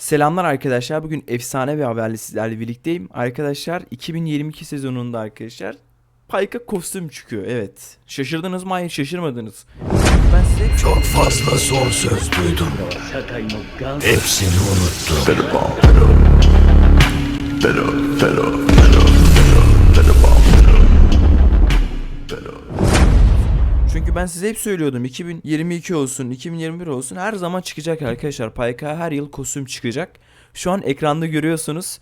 Selamlar arkadaşlar. Bugün efsane bir haberle sizlerle birlikteyim. Arkadaşlar 2022 sezonunda arkadaşlar Payka kostüm çıkıyor. Evet. Şaşırdınız mı? Hayır şaşırmadınız. Ben size... Çok fazla son söz duydum. Hepsini unuttum. Fero, fero, fero, fero, fero. Çünkü ben size hep söylüyordum 2022 olsun 2021 olsun her zaman çıkacak arkadaşlar. Payka her yıl kostüm çıkacak. Şu an ekranda görüyorsunuz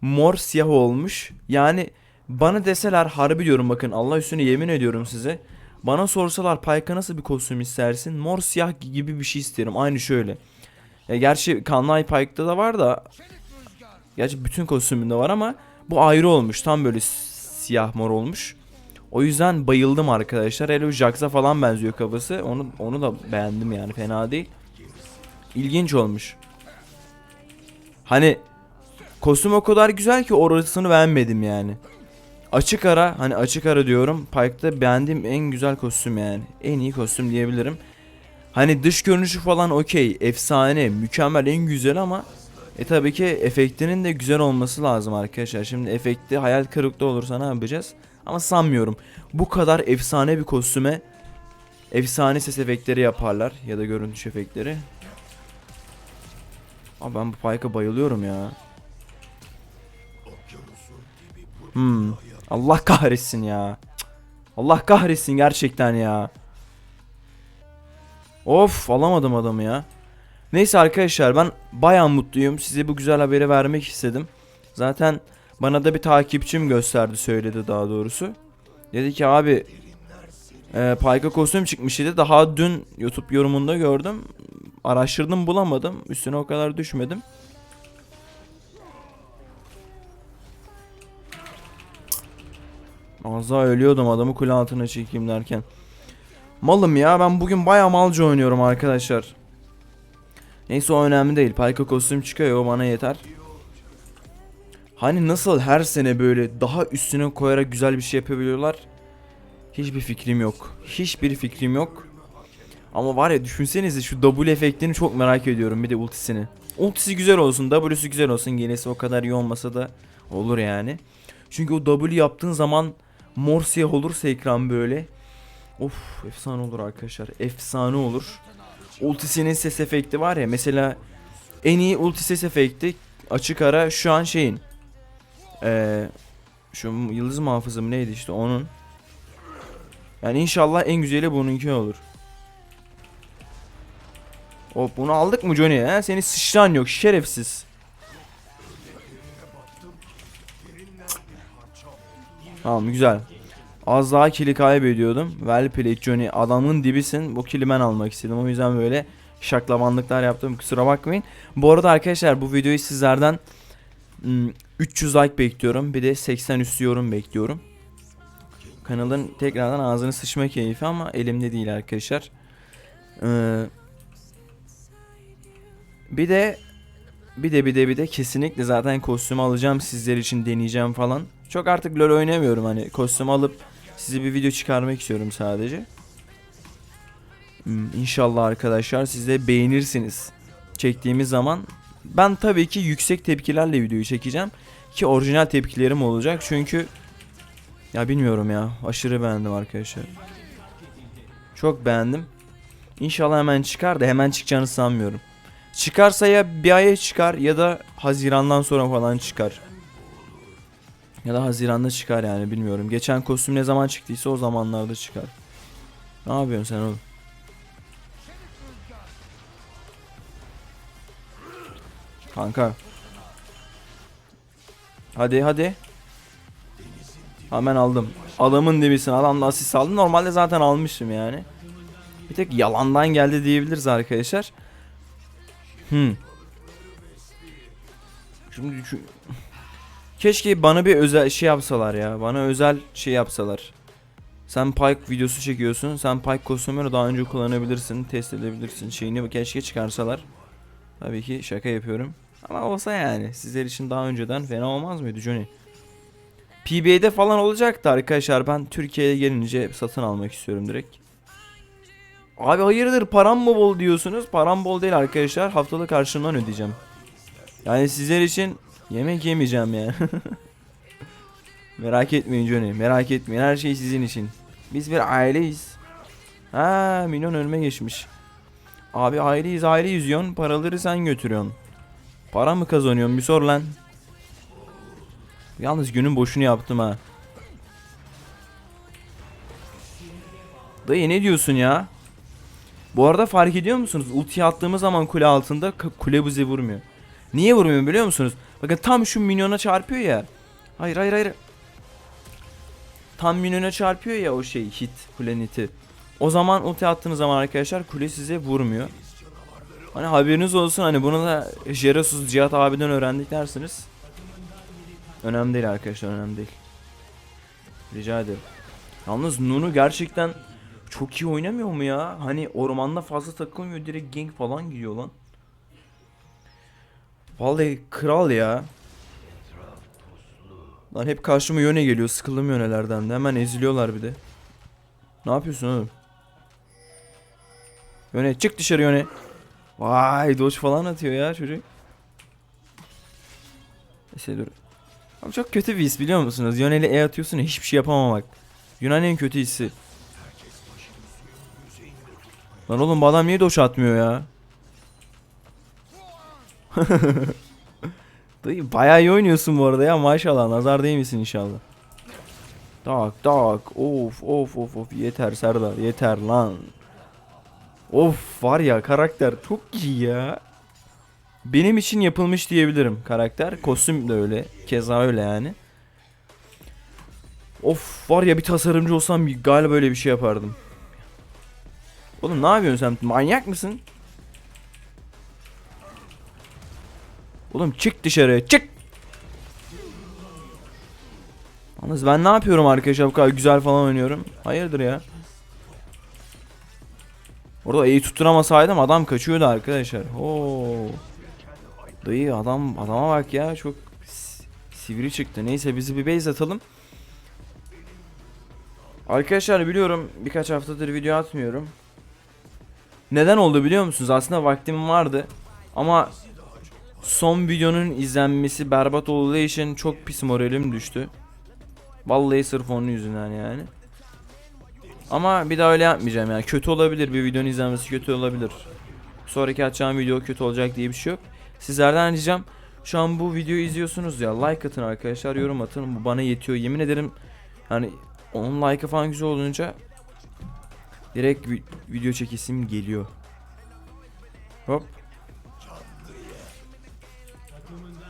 mor siyah olmuş. Yani bana deseler harbi diyorum bakın Allah üstüne yemin ediyorum size. Bana sorsalar Payka nasıl bir kostüm istersin? Mor siyah gibi bir şey isterim. Aynı şöyle. Ya gerçi Kanlay Pike'da da var da Gerçi bütün kostümünde var ama bu ayrı olmuş. Tam böyle siyah mor olmuş. O yüzden bayıldım arkadaşlar. Hele Jax'a falan benziyor kafası. Onu onu da beğendim yani fena değil. İlginç olmuş. Hani kostüm o kadar güzel ki orasını beğenmedim yani. Açık ara hani açık ara diyorum. Pike'da beğendiğim en güzel kostüm yani. En iyi kostüm diyebilirim. Hani dış görünüşü falan okey. Efsane, mükemmel, en güzel ama e tabii ki efektinin de güzel olması lazım arkadaşlar. Şimdi efekti hayal kırıklığı olursa ne yapacağız? Ama sanmıyorum. Bu kadar efsane bir kostüme efsane ses efektleri yaparlar ya da görüntü efektleri. Abi ben bu Pike'a bayılıyorum ya. Hmm. Allah kahretsin ya. Allah kahretsin gerçekten ya. Of alamadım adamı ya. Neyse arkadaşlar ben bayağı mutluyum. Size bu güzel haberi vermek istedim. Zaten bana da bir takipçim gösterdi söyledi daha doğrusu. Dedi ki abi e, Payka kostüm çıkmış dedi. Daha dün YouTube yorumunda gördüm. Araştırdım bulamadım. Üstüne o kadar düşmedim. Az daha ölüyordum adamı kule altına çekeyim derken. Malım ya ben bugün bayağı malca oynuyorum arkadaşlar. Neyse o önemli değil. Payka kostüm çıkıyor o bana yeter. Hani nasıl her sene böyle daha üstüne koyarak güzel bir şey yapabiliyorlar? Hiçbir fikrim yok. Hiçbir fikrim yok. Ama var ya düşünsenize şu W efektini çok merak ediyorum bir de ultisini. Ultisi güzel olsun, W'su güzel olsun. Gelesi o kadar iyi olmasa da olur yani. Çünkü o W yaptığın zaman mor siyah olursa ekran böyle. Of efsane olur arkadaşlar. Efsane olur. Ultisinin ses efekti var ya mesela en iyi ulti ses efekti açık ara şu an şeyin ee, şu yıldız muhafızı mı neydi işte onun. Yani inşallah en güzeli bununki olur. Hop bunu aldık mı Johnny? He? Seni sıçran yok şerefsiz. Tamam güzel. Az daha kili kaybediyordum. Well played Johnny. Adamın dibisin. Bu kili ben almak istedim. O yüzden böyle şaklabanlıklar yaptım. Kusura bakmayın. Bu arada arkadaşlar bu videoyu sizlerden hmm, 300 like bekliyorum. Bir de 80 üstü yorum bekliyorum. Kanalın tekrardan ağzını sıçma keyfi ama elimde değil arkadaşlar. Ee, bir de bir de bir de bir de kesinlikle zaten kostüm alacağım sizler için deneyeceğim falan. Çok artık LoL oynamıyorum hani kostüm alıp size bir video çıkarmak istiyorum sadece. Hmm, İnşallah arkadaşlar siz de beğenirsiniz. Çektiğimiz zaman ben tabii ki yüksek tepkilerle videoyu çekeceğim ki orijinal tepkilerim olacak çünkü ya bilmiyorum ya aşırı beğendim arkadaşlar. Çok beğendim. İnşallah hemen çıkar da hemen çıkacağını sanmıyorum. Çıkarsa ya bir aya çıkar ya da Haziran'dan sonra falan çıkar. Ya da Haziran'da çıkar yani bilmiyorum. Geçen kostüm ne zaman çıktıysa o zamanlarda çıkar. Ne yapıyorsun sen oğlum? Kanka. Hadi hadi. Hemen aldım. Adamın dibisin. Adam da asist aldı. Normalde zaten almışım yani. Bir tek yalandan geldi diyebiliriz arkadaşlar. Hmm. Şimdi şu... Keşke bana bir özel şey yapsalar ya. Bana özel şey yapsalar. Sen Pike videosu çekiyorsun. Sen Pike kostümünü daha önce kullanabilirsin. Test edebilirsin. Şeyini keşke çıkarsalar. Tabii ki şaka yapıyorum. Ama olsa yani. Sizler için daha önceden fena olmaz mıydı Johnny? PBA'de falan olacaktı arkadaşlar. Ben Türkiye'ye gelince satın almak istiyorum direkt. Abi hayırdır param mı bol diyorsunuz? Param bol değil arkadaşlar. Haftalık karşılığından ödeyeceğim. Yani sizler için yemek yemeyeceğim ya. merak etmeyin Johnny. Merak etmeyin. Her şey sizin için. Biz bir aileyiz. Ha, milyon önüme geçmiş. Abi aileyiz aileyiz diyorsun. Paraları sen götürüyorsun. Para mı kazanıyorsun? Bir sor lan. Yalnız günün boşunu yaptım ha. Dayı ne diyorsun ya? Bu arada fark ediyor musunuz? Ulti attığımız zaman kule altında kule bizi vurmuyor. Niye vurmuyor biliyor musunuz? Bakın tam şu minyona çarpıyor ya. Hayır hayır hayır. Tam minyona çarpıyor ya o şey hit kulenin hiti. O zaman ulti attığınız zaman arkadaşlar kule size vurmuyor. Hani haberiniz olsun hani bunu da Jerasus Cihat abiden öğrendik dersiniz. Önemli değil arkadaşlar önemli değil. Rica ederim. Yalnız Nunu gerçekten çok iyi oynamıyor mu ya? Hani ormanda fazla takılmıyor direkt gank falan gidiyor lan. Vallahi kral ya. Lan hep karşıma yöne geliyor sıkıldım yönelerden de hemen eziliyorlar bir de. Ne yapıyorsun oğlum? Yöne çık dışarı yöne. Vay dodge falan atıyor ya çocuk. Neyse dur. Abi çok kötü bir his biliyor musunuz? Yöneli E atıyorsun ya hiçbir şey yapamamak. Yunan en kötü hissi. Lan oğlum bu adam niye doş atmıyor ya? Dayı bayağı iyi oynuyorsun bu arada ya maşallah nazar değil misin inşallah. Tak tak of of of of yeter Serdar yeter lan. Of var ya karakter çok iyi ya. Benim için yapılmış diyebilirim karakter. Kostüm de öyle. Keza öyle yani. Of var ya bir tasarımcı olsam galiba böyle bir şey yapardım. Oğlum ne yapıyorsun sen? Manyak mısın? Oğlum çık dışarı çık. Yalnız ben ne yapıyorum arkadaşlar bu kadar güzel falan oynuyorum. Hayırdır ya. Orada iyi tutturamasaydım adam kaçıyordu arkadaşlar. Oo. Dayı adam adama bak ya çok si- sivri çıktı. Neyse bizi bir base atalım. Arkadaşlar biliyorum birkaç haftadır video atmıyorum. Neden oldu biliyor musunuz? Aslında vaktim vardı. Ama son videonun izlenmesi berbat olduğu için çok pis moralim düştü. Vallahi sırf onun yüzünden yani. Ama bir daha öyle yapmayacağım yani. Kötü olabilir bir videonun izlenmesi kötü olabilir. Sonraki açacağım video kötü olacak diye bir şey yok. Sizlerden ricam şu an bu videoyu izliyorsunuz ya like atın arkadaşlar yorum atın bu bana yetiyor yemin ederim hani onun like'ı falan güzel olunca direkt vi- video çekesim geliyor. Hop.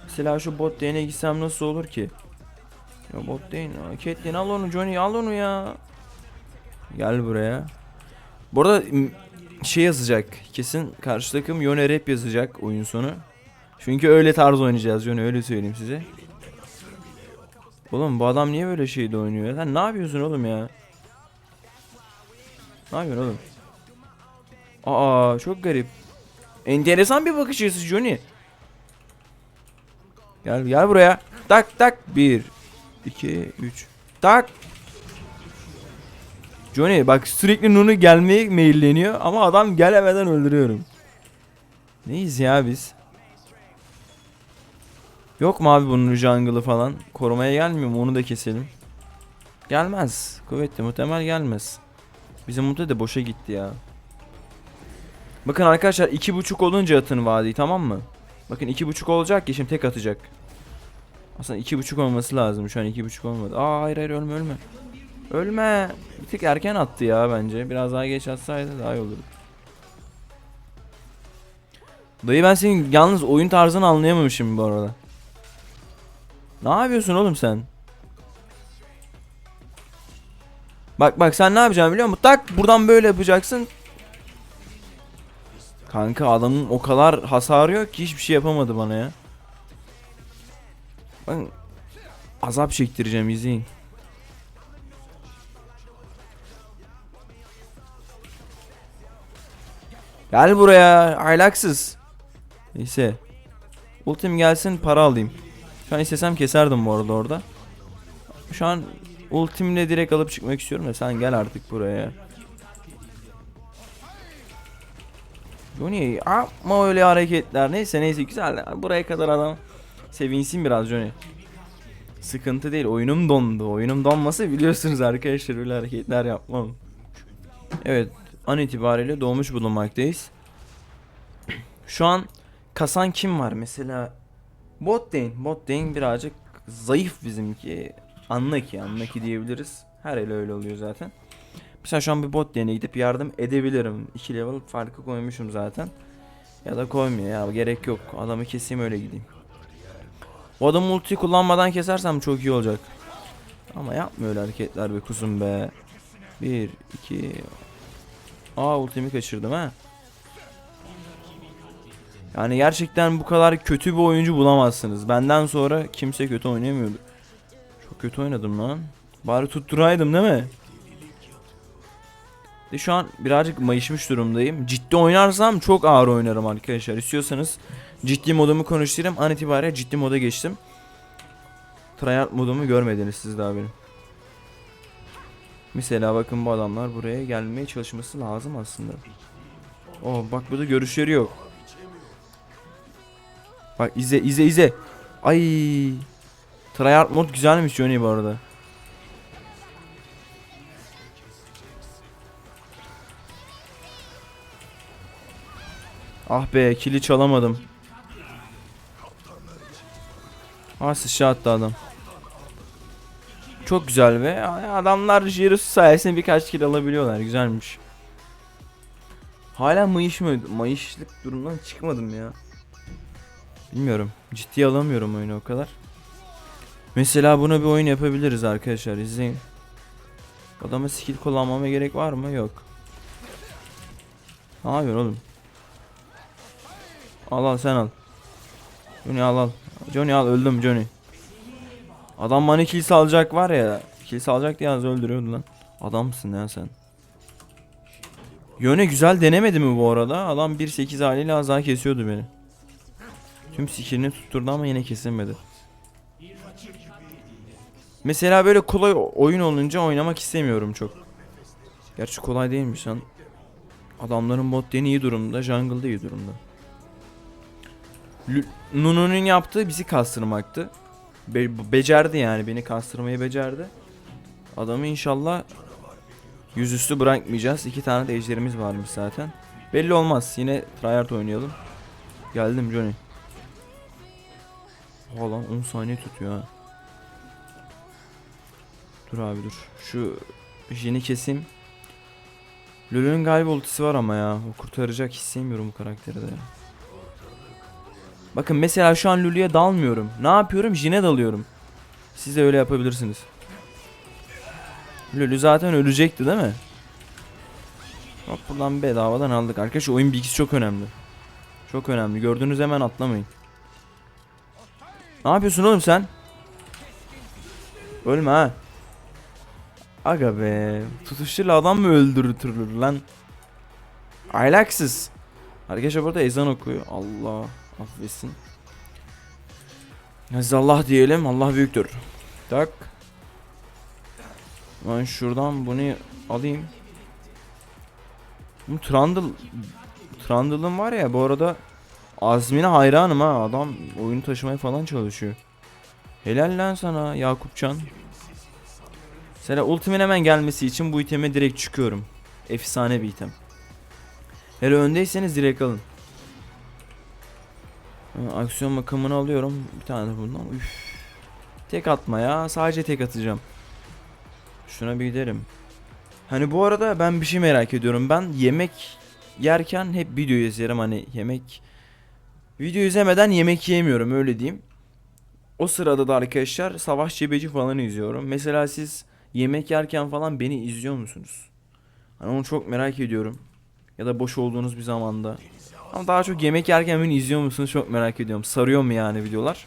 Mesela şu bot lane'e gitsem nasıl olur ki? Ya bot lane, Caitlyn al onu Johnny al onu ya. Gel buraya. Bu arada şey yazacak. Kesin karşı takım Yone rap yazacak oyun sonu. Çünkü öyle tarz oynayacağız Yone öyle söyleyeyim size. Oğlum bu adam niye böyle şeyde oynuyor? Sen ne yapıyorsun oğlum ya? Ne yapıyorsun oğlum? Aa çok garip. Enteresan bir bakış açısı Johnny. Gel gel buraya. Tak tak 1 2 3 Tak. Johnny bak sürekli Nunu gelmeye meyilleniyor ama adam gelemeden öldürüyorum. Neyiz ya biz? Yok mu abi bunun jungle'ı falan? Korumaya gelmiyor mu? Onu da keselim. Gelmez. Kuvvetli muhtemel gelmez. Bizim mutlu de boşa gitti ya. Bakın arkadaşlar iki buçuk olunca atın vadiyi tamam mı? Bakın iki buçuk olacak ki şimdi tek atacak. Aslında iki buçuk olması lazım. Şu an iki buçuk olmadı. Aa hayır hayır ölme ölme. Ölme. Bir tık erken attı ya bence. Biraz daha geç atsaydı daha iyi olurdu. Dayı ben senin yalnız oyun tarzını anlayamamışım bu arada. Ne yapıyorsun oğlum sen? Bak bak sen ne yapacaksın biliyor musun? Tak buradan böyle yapacaksın. Kanka adamın o kadar hasarı yok ki hiçbir şey yapamadı bana ya. Ben azap çektireceğim izleyin. Gel buraya ahlaksız. Neyse. Ultim gelsin para alayım. Şu an istesem keserdim bu arada orada. Şu an ultimle direkt alıp çıkmak istiyorum da sen gel artık buraya. Johnny yapma öyle hareketler. Neyse neyse güzel. Buraya kadar adam sevinsin biraz Johnny. Sıkıntı değil. Oyunum dondu. Oyunum donması biliyorsunuz arkadaşlar öyle hareketler yapmam. Evet. An itibariyle doğmuş bulunmaktayız. Şu an kasan kim var? Mesela Bot Lane. Bot Lane birazcık zayıf bizimki. Anlaki. Anlaki diyebiliriz. Her ele öyle oluyor zaten. Mesela şu an bir bot lane'e gidip yardım edebilirim. 2 level farkı koymuşum zaten. Ya da koymuyor ya gerek yok. Adamı keseyim öyle gideyim. O adam ultiyi kullanmadan kesersem çok iyi olacak. Ama yapma öyle hareketler be kuzum be. 1 2 Aa ultimi kaçırdım ha. Yani gerçekten bu kadar kötü bir oyuncu bulamazsınız. Benden sonra kimse kötü oynayamıyordu. Çok kötü oynadım lan. Bari tutturaydım değil mi? De şu an birazcık mayışmış durumdayım. Ciddi oynarsam çok ağır oynarım arkadaşlar. İstiyorsanız ciddi modumu konuşturayım. An itibariyle ciddi moda geçtim. Tryhard modumu görmediniz siz daha benim. Mesela bakın bu adamlar buraya gelmeye çalışması lazım aslında. Oh bak burada görüşleri yok. Bak izle izle izle. Ay. Tryhard mod güzelmiş Johnny bu arada. Ah be kili çalamadım. Ah sıçra attı adam. Çok güzel be. Adamlar Jirus sayesinde birkaç kill alabiliyorlar. Güzelmiş. Hala mayış mı? Mayışlık durumdan çıkmadım ya. Bilmiyorum. Ciddiye alamıyorum oyunu o kadar. Mesela buna bir oyun yapabiliriz arkadaşlar. İzleyin. Adama skill kullanmama gerek var mı? Yok. Ne yapıyorsun oğlum? Al al sen al. Johnny al al. Johnny al öldüm Johnny. Adam bana kill salacak var ya. Kill salacak diye az öldürüyordu lan. Adamsın ya sen. Yöne güzel denemedi mi bu arada? Adam 1.8 haliyle az daha kesiyordu beni. Tüm skillini tutturdu ama yine kesilmedi. Mesela böyle kolay oyun olunca oynamak istemiyorum çok. Gerçi kolay değilmiş lan. Adamların bot lane'i iyi durumda, jungle'da iyi durumda. Nunu'nun yaptığı bizi kastırmaktı. Be- becerdi yani beni kastırmayı becerdi. Adamı inşallah yüzüstü bırakmayacağız. İki tane de ejderimiz varmış zaten. Belli olmaz. Yine tryhard oynayalım. Geldim Johnny. Oha lan 10 saniye tutuyor ha. Dur abi dur. Şu jeni keseyim. Lulu'nun galiba ultisi var ama ya. O kurtaracak hissemiyorum bu karakteri de. Bakın mesela şu an Lulu'ya dalmıyorum. Ne yapıyorum? Jin'e dalıyorum. Siz de öyle yapabilirsiniz. Lulu zaten ölecekti değil mi? Hop buradan bedavadan aldık. Arkadaşlar oyun bilgisi çok önemli. Çok önemli. Gördüğünüz hemen atlamayın. Ne yapıyorsun oğlum sen? Ölme ha. Aga be. Tutuşuyla adam mı öldürtülür lan? Aylaksız. Arkadaşlar burada ezan okuyor. Allah affetsin. Aziz Allah diyelim. Allah büyüktür. Tak. Ben şuradan bunu alayım. Bu Trundle Trundle'ın var ya bu arada Azmine hayranım ha adam oyunu taşımaya falan çalışıyor. Helal lan sana Yakupcan. Mesela ultimin hemen gelmesi için bu iteme direkt çıkıyorum. Efsane bir item. Hele öndeyseniz direkt alın. Aksiyon makamını alıyorum. Bir tane de bundan. Üf. Tek atma ya. Sadece tek atacağım. Şuna bir gidelim. Hani bu arada ben bir şey merak ediyorum. Ben yemek yerken hep video izlerim. Hani yemek video izlemeden yemek yemiyorum öyle diyeyim. O sırada da arkadaşlar Savaş Cebeci falan izliyorum. Mesela siz yemek yerken falan beni izliyor musunuz? Hani onu çok merak ediyorum. Ya da boş olduğunuz bir zamanda. Ama daha çok yemek yerken beni izliyor musunuz çok merak ediyorum. Sarıyor mu yani videolar?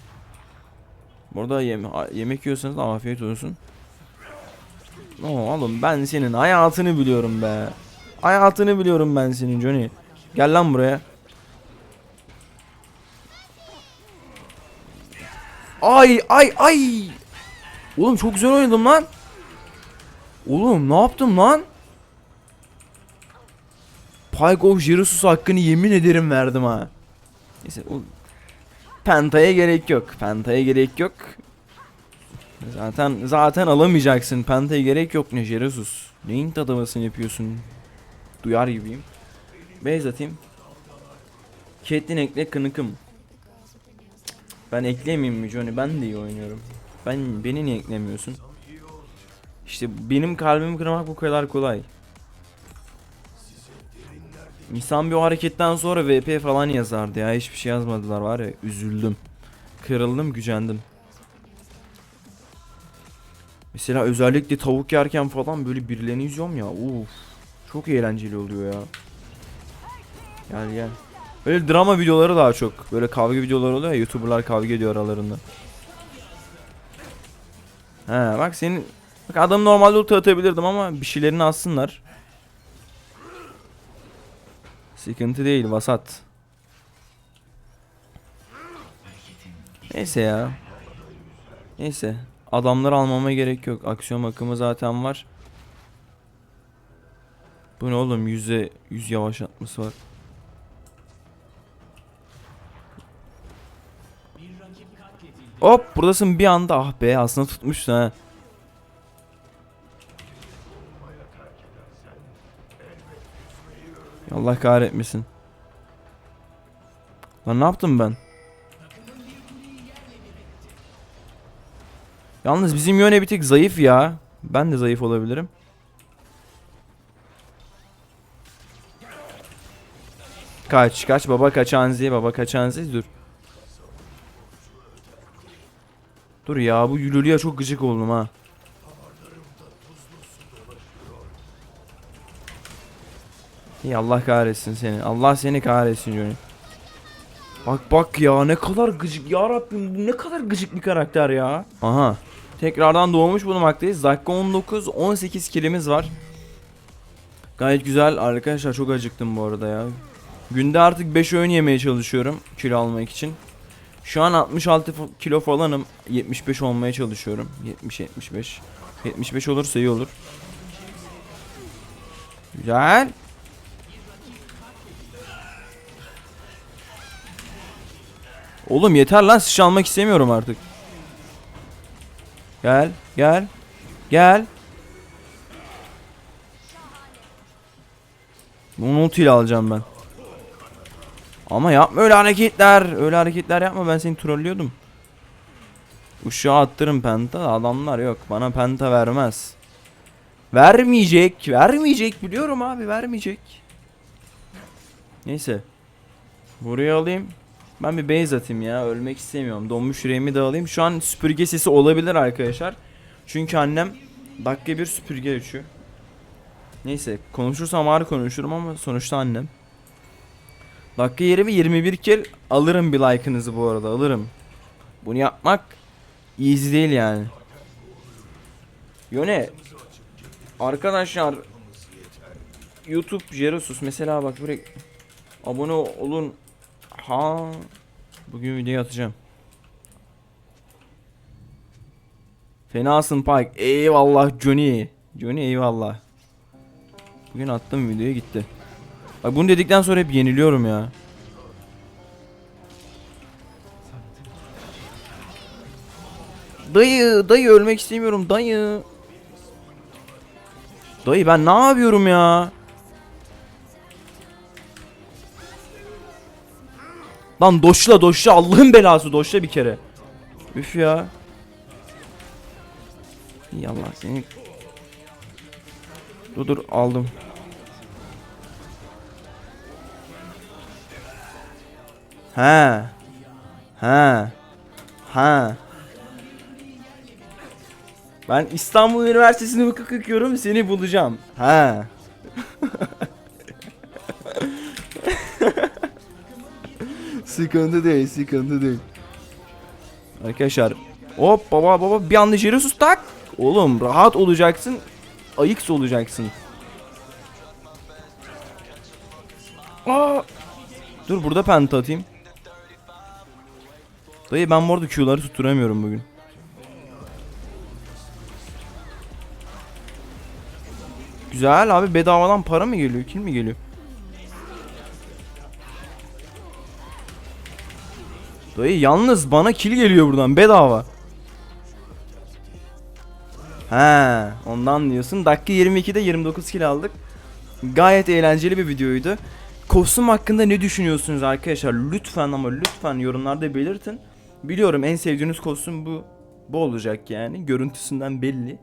Burada yem yemek yiyorsanız afiyet olsun. Oğlum ben senin hayatını biliyorum be. Hayatını biliyorum ben senin Johnny. Gel lan buraya. Ay ay ay. Oğlum çok güzel oynadım lan. Oğlum ne yaptım lan? Pike of Jerusus hakkını yemin ederim verdim ha. Neyse o Penta'ya gerek yok. Penta'ya gerek yok. Zaten zaten alamayacaksın. Penta'ya gerek yok ne Jerusus. Neyin tadavasını yapıyorsun? Duyar gibiyim. Beyz atayım. Caitlyn ekle kınıkım. Ben ekleyemeyeyim mi Johnny? Ben de iyi oynuyorum. Ben beni niye eklemiyorsun? İşte benim kalbimi kırmak bu kadar kolay. İnsan bir o hareketten sonra VP falan yazardı ya. Hiçbir şey yazmadılar var ya. Üzüldüm. Kırıldım, gücendim. Mesela özellikle tavuk yerken falan böyle birilerini izliyorum ya. Uf. Çok eğlenceli oluyor ya. Gel gel. Böyle drama videoları daha çok. Böyle kavga videoları oluyor ya. Youtuberlar kavga ediyor aralarında. He bak senin Bak adam normalde ulti atabilirdim ama bir şeylerini alsınlar. Sıkıntı değil vasat. Neyse ya. Neyse. Adamları almama gerek yok. Aksiyon akımı zaten var. Bu ne oğlum? Yüze yüz yavaşlatması var. Hop buradasın bir anda ah be aslında tutmuşsun ha. Allah kahretmesin. Lan ne yaptım ben? Yalnız bizim yöne bir tek zayıf ya. Ben de zayıf olabilirim. Kaç kaç baba kaç Anzi baba kaç Anzi dur. Dur ya bu Yululu'ya çok gıcık oldum ha. İyi Allah kahretsin seni. Allah seni kahretsin Johnny. Bak bak ya ne kadar gıcık ya Rabbim bu ne kadar gıcık bir karakter ya. Aha. Tekrardan doğmuş bulunmaktayız. Dakika 19 18 kilimiz var. Gayet güzel arkadaşlar çok acıktım bu arada ya. Günde artık 5 öğün yemeye çalışıyorum kilo almak için. Şu an 66 fa- kilo falanım. 75 olmaya çalışıyorum. 70 75. 75 olursa iyi olur. Güzel. Oğlum yeter lan sıç almak istemiyorum artık. Gel, gel. Gel. Bunu ultiyle alacağım ben. Ama yapma öyle hareketler. Öyle hareketler yapma ben seni trollüyordum. Uşağı attırın penta adamlar yok bana penta vermez. Vermeyecek vermeyecek biliyorum abi vermeyecek. Neyse. Buraya alayım. Ben bir base atayım ya ölmek istemiyorum. Donmuş yüreğimi de alayım. Şu an süpürge sesi olabilir arkadaşlar. Çünkü annem dakika bir süpürge açıyor. Neyse konuşursam ağır konuşurum ama sonuçta annem. Dakika 20 21 kill alırım bir like'ınızı bu arada alırım. Bunu yapmak easy değil yani. Yone Arkadaşlar YouTube Jerosus mesela bak buraya abone olun. Ha bugün video atacağım. Fenasın Pike. Eyvallah Johnny. Johnny eyvallah. Bugün attım videoya gitti. Bak bunu dedikten sonra hep yeniliyorum ya. Dayı, dayı ölmek istemiyorum dayı. Dayı ben ne yapıyorum ya? Lan doşla doşla Allah'ın belası doşla bir kere. Üf ya. İyi Allah seni. Dur dur aldım. He. He. He. Ben İstanbul Üniversitesi'ni hukuk okuyorum seni bulacağım. Ha. Sıkıntı değil, sıkıntı değil. Arkadaşlar. Hop baba baba bir anda Jerusus tak. Oğlum rahat olacaksın. Ayıks olacaksın. Aa. Dur burada penta atayım. Dayı ben bu arada Q'ları tutturamıyorum bugün. Güzel abi bedavadan para mı geliyor? Kim mi geliyor? Dayı yalnız bana kill geliyor buradan bedava. He, ondan diyorsun. Dakika 22'de 29 kill aldık. Gayet eğlenceli bir videoydu. Kostüm hakkında ne düşünüyorsunuz arkadaşlar? Lütfen ama lütfen yorumlarda belirtin. Biliyorum en sevdiğiniz kostüm bu. Bu olacak yani. Görüntüsünden belli.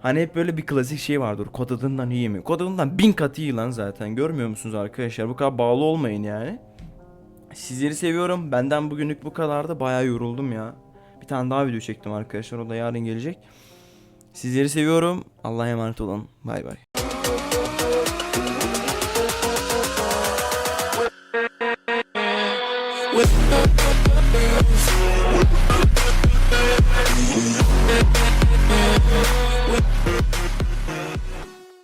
Hani hep böyle bir klasik şey vardır. Kod adından iyi mi? Kod adından bin kat iyi lan zaten. Görmüyor musunuz arkadaşlar? Bu kadar bağlı olmayın yani. Sizleri seviyorum. Benden bugünlük bu kadardı. Bayağı yoruldum ya. Bir tane daha video çektim arkadaşlar. O da yarın gelecek. Sizleri seviyorum. Allah'a emanet olun. Bay bay. With